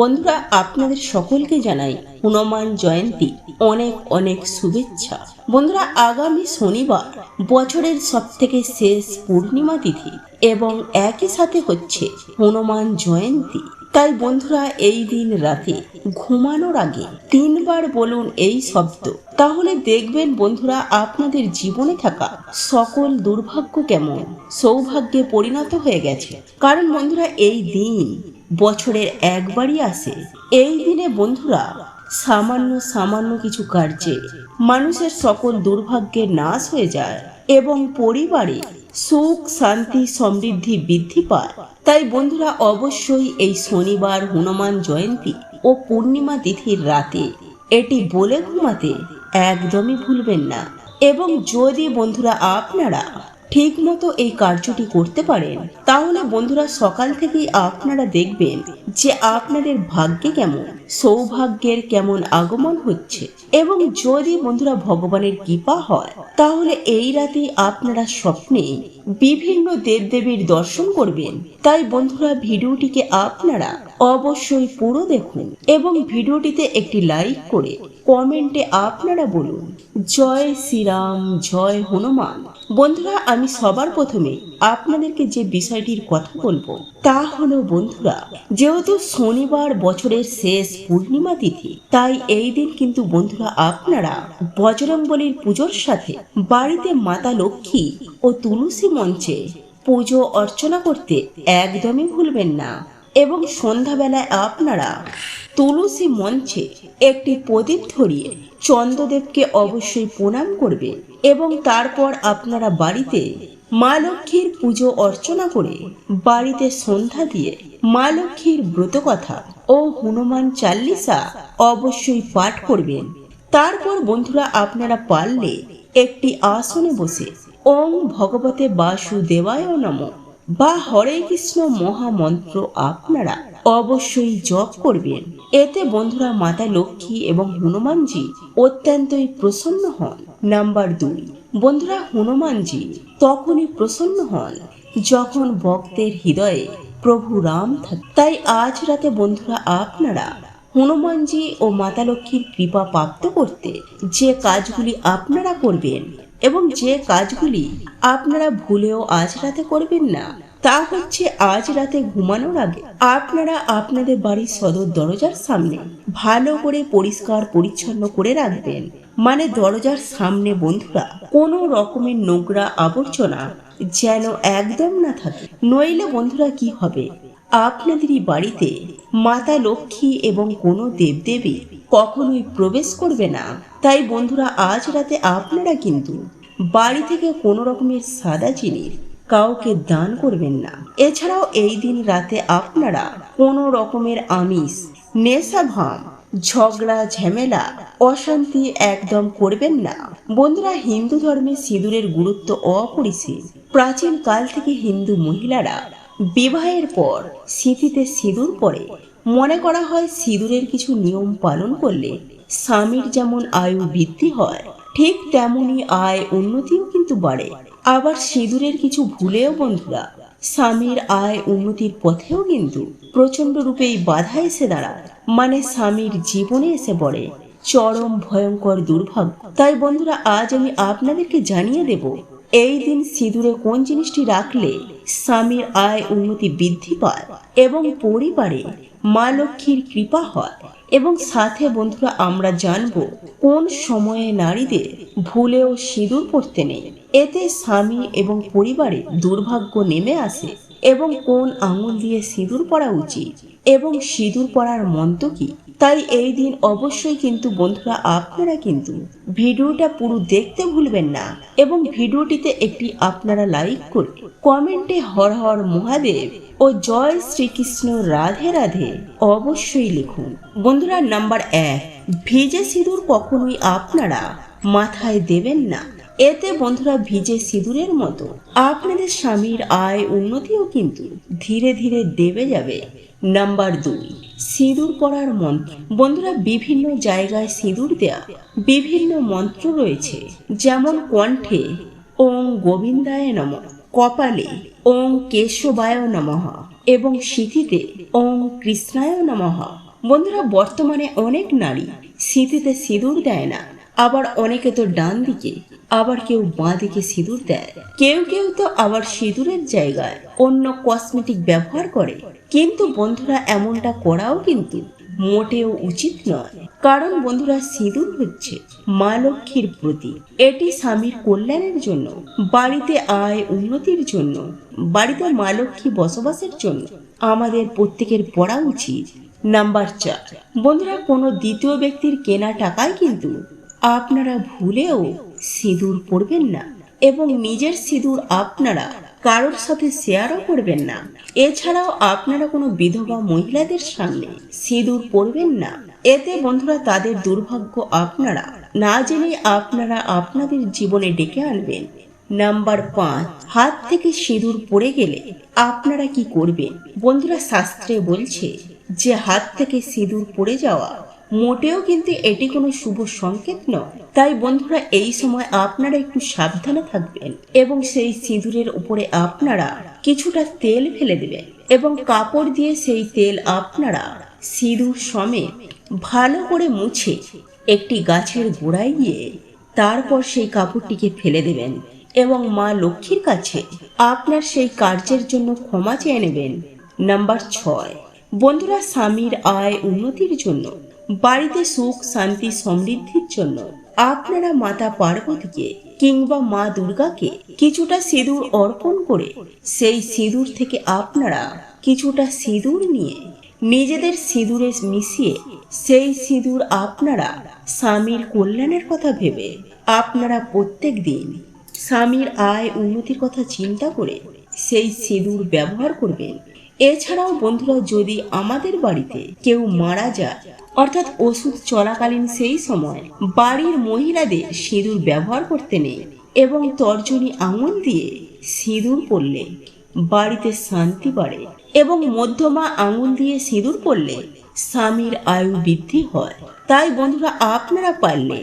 বন্ধুরা, আপনাদের সকলকে জানাই হনুমান জয়ন্তী। অনেক অনেক শুভেচ্ছা। বন্ধুরা, আগামী শনিবার বছরের সব থেকে শেষ পূর্ণিমা তিথি এবং একই সাথে হচ্ছে হনুমান জয়ন্তী। তাই বন্ধুরা, এই দিন রাতে ঘুমানোর আগে তিনবার বলুন এই শব্দ। তাহলে দেখবেন বন্ধুরা, আপনাদের জীবনে থাকা সকল দুর্ভাগ্য কেমন? সৌভাগ্যে পরিণত হয়ে গেছে। কারণ বন্ধুরা, এই দিন বছরের একবারই আসে। এই দিনে বন্ধুরা, সামান্য সামান্য কিছু কার্যে মানুষের সকল দুর্ভাগ্যের নাশ হয়ে যায় এবং পরিবারে সুখ, শান্তি, সমৃদ্ধি বৃদ্ধি পায়। তাই বন্ধুরা, অবশ্যই এই শনিবার হনুমান জয়ন্তী ও পূর্ণিমা তিথির রাতে এটি বলে ঘুমাতে একদমই ভুলবেন না। এবং যদি বন্ধুরা, আপনারা ঠিক মতো এই কার্যটি করতে পারেন, তাহলে বন্ধুরা সকাল থেকেই আপনারা দেখবেন যে আপনাদের ভাগ্যে কেমন, সৌভাগ্যের কেমন আগমন হচ্ছে। এবং যদি বন্ধুরা ভগবানের কৃপা হয়, তাহলে এই রাতে আপনারা স্বপ্নে বিভিন্ন দেবদেবীর দর্শন করবেন। তাই বন্ধুরা ভিডিওটিকে আপনারা অবশ্যই পুরো দেখুন এবং ভিডিওটিতে একটি লাইক করে কমেন্টে আপনারা বলুন, জয় শ্রীরাম, জয় হনুমান। বন্ধুরা, আমি সবার প্রথমে আপনাদেরকে যে বিষয়টির কথা বলব, তা হলো বন্ধুরা, যেহেতু শনিবার বছরের শেষ পূর্ণিমা তিথি, তাই এই দিন কিন্তু বন্ধুরা আপনারা বজরংবলীর পুজোর সাথে বাড়িতে মাতা লক্ষ্মী ও তুলসী মঞ্চে পুজো অর্চনা করতে একদমই ভুলবেন না। এবং সন্ধ্যাবেলায় আপনারা তুলসী মঞ্চে একটি প্রদীপ ধরিয়ে চন্দ্রদেবকে অবশ্যই প্রণাম করবে এবং তারপর আপনারা বাড়িতে মা লক্ষ্মীর পুজো অর্চনা করে বাড়িতে সন্ধ্যা দিয়ে মা লক্ষ্মীর ব্রতকথা ও হনুমান চাল্লিশা অবশ্যই পাঠ করবেন। তারপর বন্ধুরা, আপনারা পারলে একটি আসনে বসে ওম ভগবতে বাসুদেবায় নম। বা হরে কৃষ্ণ মহামন্ত্র আপনারা অবশ্যই জপ করবেন। এতে বন্ধুরা মাতা লক্ষ্মী এবং হনুমানজি অত্যন্তই প্রসন্ন হন। নাম্বার দুই, বন্ধুরা হনুমানজি তখনই প্রসন্ন হন যখন ভক্তের হৃদয়ে প্রভু রাম থাকে। তাই আজ রাতে বন্ধুরা আপনারা হনুমানজি ও মাতা লক্ষ্মীর কৃপা প্রাপ্ত করতে যে কাজগুলি আপনারা করবেন এবং যে কাজগুলি আপনারা ভুলেও আজ রাতে করবেন না, তা হচ্ছে আজ রাতে ঘুমানোর আগে আপনারা আপনাদের বাড়ির সদর দরজার সামনে ভালো করে পরিষ্কার পরিচ্ছন্ন করে রাখবেন। মানে দরজার সামনে বন্ধুরা, কোনো রকমের নোংরা আবর্জনা যেন একদম না থাকে। নইলে বন্ধুরা কি হবে? আপনাদেরই বাড়িতে মাতা লক্ষ্মী এবং কোনো দেবদেবী কখনোই প্রবেশ করবে না। তাই বন্ধুরা, আজ রাতে আপনারা কিন্তু বাড়ি থেকে কোনো রকমের সাদা জিনিস কাউকে দান করবেন না। এছাড়াও এই দিন রাতে আপনারা কোনো রকমের আমিষ, নেশা ভাম ঝগড়া, ঝামেলা, অশান্তি একদম করবেন না। বন্ধুরা, হিন্দু ধর্মে সিঁদুরের গুরুত্ব অপরিসীম। প্রাচীন কাল থেকে হিন্দু মহিলারা বিবাহের পর স্মৃতিতে সিঁদুর পরে মনে করা হয় সিঁদুরের কিছু নিয়ম পালন করলে স্বামীর যেমন আয়ু বৃদ্ধি হয়, ঠিক তেমনি আয় উন্নতিও কিন্তু বাড়ে। আবার সিঁদুরের কিছু ভুলেও বন্ধুরা, স্বামীর আয় উন্নতির পথেও কিন্তু প্রচণ্ড রূপেই বাধা এসে দাঁড়ায়। মানে স্বামীর জীবনে এসে পড়ে চরম ভয়ঙ্কর দুর্ভাগ্য। তাই বন্ধুরা, আজ আমি আপনাদেরকে জানিয়ে দেব, এই দিন সিঁদুরে কোন জিনিসটি রাখলে স্বামীর আয় উন্নতি বৃদ্ধি পায় এবং পরিবারে মা লক্ষ্মীর কৃপা হয় এবং সাথে বন্ধুরা, আমরা জানব কোন সময়ে নারীদের ভুলেও সিঁদুর পড়তে নেই। এতে স্বামী এবং পরিবারে দুর্ভাগ্য নেমে আসে এবং কোন আঙুল দিয়ে সিঁদুর পরা উচিত এবং সিঁদুর পরার মন্ত্র কি? তাই এই দিন অবশ্যই কিন্তু বন্ধুরা আপনারা কিন্তু ভিডিওটা পুরো দেখতে ভুলবেন না এবং ভিডিওটিতে একটি আপনারা লাইক করে কমেন্টে হর হর মহাদেব ও জয় শ্রীকৃষ্ণ রাধে রাধে অবশ্যই লিখুন। বন্ধুরা নাম্বার এক, ভিজে সিঁদুর কখনোই আপনারা মাথায় দেবেন না। এতে বন্ধুরা ভিজে সিঁদুরের মতো আপনাদের স্বামীর আয় উন্নতিও কিন্তু ধীরে ধীরে দেবে যাবে। নাম্বার দুই, সিঁদুর পরার মন্ত্র। বন্ধুরা, বিভিন্ন জায়গায় সিঁদুর দেয়া, বিভিন্ন মন্ত্র রয়েছে। যেমন কণ্ঠে, ওং গোবিন্দায় নম। কপালে, ওং কেশবায় নমঃ। এবং সিথিতে, ওং কৃষ্ণায় নমঃ। বন্ধুরা, বর্তমানে অনেক নারী শীতেতে সিঁদুর দেয় না। আবার অনেকে তো ডান দিকে, আবার কেউ বাঁ দিকে সিঁদুর দেয়। কেউ কেউ তো আবার সিঁদুরের জায়গায় অন্য কসমেটিক ব্যবহার করে। কিন্তু বন্ধুরা এমনটা করাও কিন্তু মোটেও উচিত নয়। কারণ বন্ধুরা সিঁদুর হচ্ছে মা লক্ষ্মীর প্রতীক। এটি স্বামীর কল্যাণের জন্য, বাড়িতে আয় উন্নতির জন্য, বাড়িতে মা লক্ষ্মী বসবাসের জন্য আমাদের প্রত্যেকের পড়া উচিত। নাম্বার চার, বন্ধুরা কোনো দ্বিতীয় ব্যক্তির কেনা টাকায় কিন্তু আপনারা ভুলেও সিঁদুর পরবেন না এবং নিজের সিঁদুর আপনারা কারোর সাথে শেয়ারও করবেন না। এছাড়াও আপনারা কোনো বিধবা মহিলাদের সামনে সিঁদুর পরবেন না। এতে বন্ধুরা তাদের দুর্ভাগ্য আপনারা না জেনে আপনারা আপনাদের জীবনে ডেকে আনবেন। নাম্বার পাঁচ, হাত থেকে সিঁদুর পড়ে গেলে আপনারা কি করবেন? বন্ধুরা শাস্ত্রে বলছে, যে হাত থেকে সিঁদুর পড়ে যাওয়া মোটেও কিন্তু এটি কোনো শুভ সংকেত নয়। তাই বন্ধুরা, এই সময় আপনারা একটু সাবধানে থাকবেন এবং সেই সিঁদুরের উপরে আপনারা কিছুটা তেল ফেলে দেবেন এবং কাপড় দিয়ে সেই তেল আপনারা সিঁদুর সমেত ভালো করে মুছে একটি গাছের গোড়ায় গিয়ে তারপর সেই কাপড়টিকে ফেলে দেবেন এবং মা লক্ষ্মীর কাছে আপনার সেই কার্যের জন্য ক্ষমা চেয়ে নেবেন। নাম্বার ছয়, বন্ধুরা, স্বামীর আয় উন্নতির জন্য বাড়িতে সুখ, শান্তি, সমৃদ্ধির জন্য আপনারা মাতা পার্বতীকে কিংবা মা দুর্গাকে কিছুটা সিঁদুর অর্পণ করে, সেই সিঁদুর থেকে আপনারা কিছুটা সিঁদুর নিয়ে নিজেদের সিঁদুরে মিশিয়ে, সেই সিঁদুর আপনারা স্বামীর কল্যাণের কথা ভেবে আপনারা প্রত্যেক দিন স্বামীর আয় উন্নতির কথা চিন্তা করে সেই সিঁদুর ব্যবহার করবেন। এছাড়াও বন্ধুরা, যদি আমাদের বাড়িতে কেউ মারা যায়, অর্থাৎ ওষুধ চলাকালীন সেই সময় বাড়ির মহিলাদের সিঁদুর ব্যবহার করতে নেই এবং তর্জনী আঙুল দিয়ে সিঁদুর পরলে বাড়িতে শান্তি বাড়ে এবং মধ্যমা আঙুল দিয়ে সিঁদুর পরলে স্বামীর আয়ু বৃদ্ধি হয়। তাই বন্ধুরা, আপনারা পারলে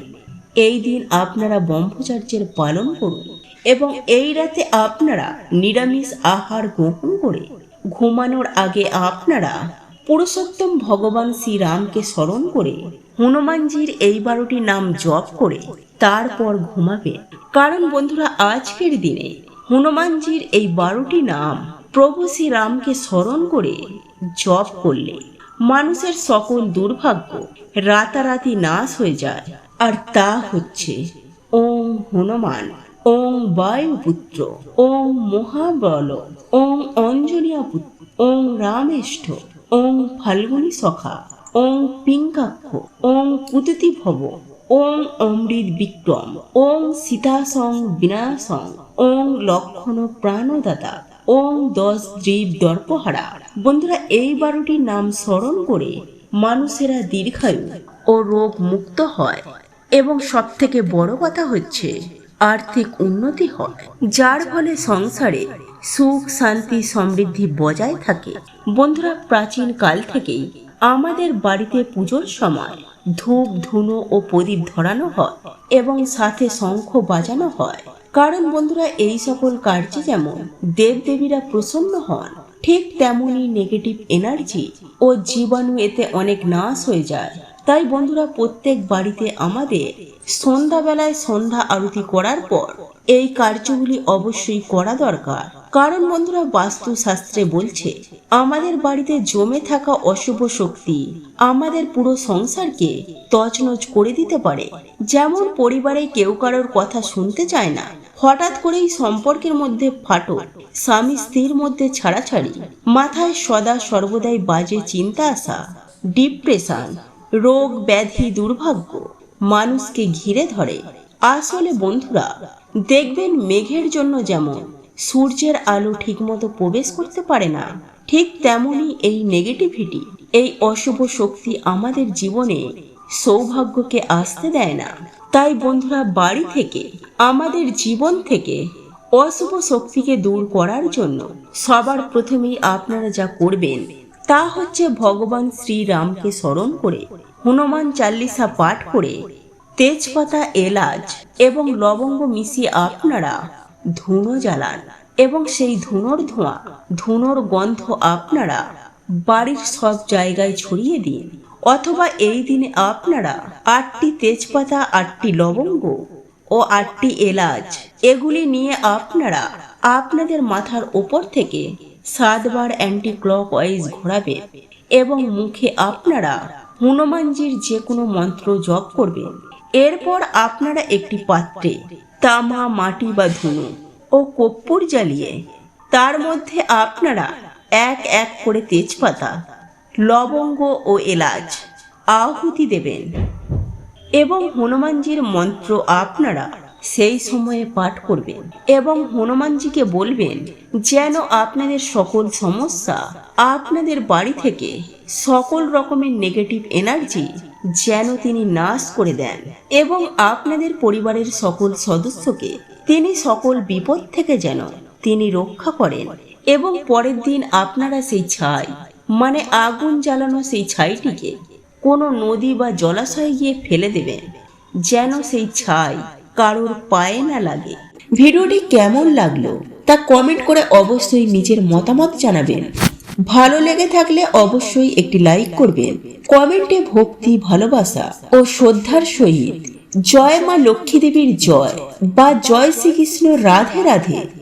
এই দিন আপনারা ব্রহ্মচার্যের পালন করুন এবং এই রাতে আপনারা নিরামিষ আহার গ্রহণ করে ঘুমানোর আগে আপনারা পুরুষোত্তম ভগবান শ্রীরামকে স্মরণ করে হনুমানজির এই বারোটি নাম জপ করে তারপর ঘুমাবে কারণ বন্ধুরা, আজকের দিনে হনুমানজির এই বারোটি নাম প্রভু শ্রীরামকে স্মরণ করে জপ করলে মানুষের সকল দুর্ভাগ্য রাতারাতি নাশ হয়ে যায়। আর তা হচ্ছে, ওম হনুমান। ওং বায়ুপুত্র ওং মহাবল ওং অঞ্জনিয়া পুত্র ওং রামেষ্ঠ ওং ফাল্গুনী সখা ওং পিঙ্কাক্ষ ওং কুততি ভব ওং অমৃত বিক্রম ওং সীতাসং বিনাশং ওং লক্ষণ প্রাণদাতা ওং দশ দ্বীপ দর্পহারা। বন্ধুরা, এই বারোটি নাম স্মরণ করে মানুষেরা দীর্ঘায়ু ও রোগ মুক্ত হয়। এবং সব থেকে বড় কথা হচ্ছে আর্থিক উন্নতি হয়। যার ফলে সংসারে সুখ, শান্তি, সমৃদ্ধি বজায় থাকে। বন্ধুরা, প্রাচীন কাল থেকেই আমাদের বাড়িতে পুজোর সময় ধূপ, ধুনো ও প্রদীপ ধরানো হয় এবং সাথে শঙ্খ বাজানো হয়। কারণ বন্ধুরা, এই সকল কার্যে যেমন দেবদেবীরা প্রসন্ন হন, ঠিক তেমনই নেগেটিভ এনার্জি ও জীবাণু এতে অনেক নাশ হয়ে যায়। তাই বন্ধুরা প্রত্যেক বাড়িতে আমাদের সন্ধ্যাবেলায় সন্ধ্যা আরতি করার পর এই কার্যগুলি অবশ্যই করা দরকার। কারণ বন্ধুরা বাস্তু শাস্ত্রে বলছে, আমাদের বাড়িতে জমে থাকা অশুভ শক্তি আমাদের পুরো সংসারকে তছনছ করে দিতে পারে। যেমন পরিবারে কেউ কারোর কথা শুনতে চায় না, হঠাৎ করেই সম্পর্কের মধ্যে ফাটল, স্বামী স্ত্রীর মধ্যে ছাড়াছাড়ি, মাথায় সদা সর্বদাই বাজে চিন্তা আসা ডিপ্রেশন রোগ ব্যাধি দুর্ভাগ্য মানুষকে ঘিরে ধরে। আসলে বন্ধুরা, দেখবেন মেঘের জন্য যেমন সূর্যের আলো ঠিকমতো প্রবেশ করতে পারে না, ঠিক তেমনই এই নেগেটিভিটি এই অশুভ শক্তি আমাদের জীবনে সৌভাগ্যকে আসতে দেয় না। তাই বন্ধুরা, বাড়ি থেকে, আমাদের জীবন থেকে অশুভ শক্তিকে দূর করার জন্য সবার প্রথমেই আপনারা যা করবেন তা হচ্ছে ভগবান শ্রীরামকে স্মরণ করে, হনুমান চাল্লিশা পাঠ করে, তেজপাতা এলাচ এবং লবঙ্গ মিশিয়ে আপনারা ধুনো জ্বালান এবং সেই ধুনোর ধোঁয়া, ধুনোর গন্ধ আপনারা বাড়ির সব জায়গায় ছড়িয়ে দিন। অথবা এই দিনে আপনারা আটটি তেজপাতা, আটটি লবঙ্গ ও আটটি এলাচ, এগুলি নিয়ে আপনারা আপনাদের মাথার ওপর থেকে সাতবার অ্যান্টি ক্লক ওয়াইজ ঘোরাবেন এবং মুখে আপনারা হনুমানজির যে কোনো মন্ত্র জপ করবেন। এরপর আপনারা একটি পাত্রে তামা, মাটি বা ধুনো ও কর্পূর জ্বালিয়ে তার মধ্যে আপনারা এক এক করে তেজপাতা, লবঙ্গ ও এলাচ আহুতি দেবেন এবং হনুমানজির মন্ত্র আপনারা সেই সময়ে পাঠ করবেন এবং হনুমানজিকে বলবেন, যেন আপনাদের সকল সমস্যা আপনাদের বাড়ি থেকে সকল রকমের নেগেটিভ এনার্জি যেন তিনি নাশ করে দেন এবং আপনাদের পরিবারের সকল সদস্যকে তিনি সকল বিপদ থেকে যেন তিনি রক্ষা করেন এবং পরের দিন আপনারা সেই ছাই মানে আগুন জ্বালানো সেই ছাইটিকে কোনো নদী বা জলাশয়ে গিয়ে ফেলে দেবেন, যেন সেই ছাই কারোর পায়ে না লাগে। ভিডিওটি কেমন লাগল তা কমেন্ট করে অবশ্যই নিজের মতামত জানাবেন। ভালো লেগে থাকলে অবশ্যই একটি লাইক করবেন। কমেন্টে ভক্তি, ভালোবাসা ও শ্রদ্ধার সহিত জয় মা লক্ষ্মী দেবীর জয় বা জয় শ্রীকৃষ্ণ রাধে রাধে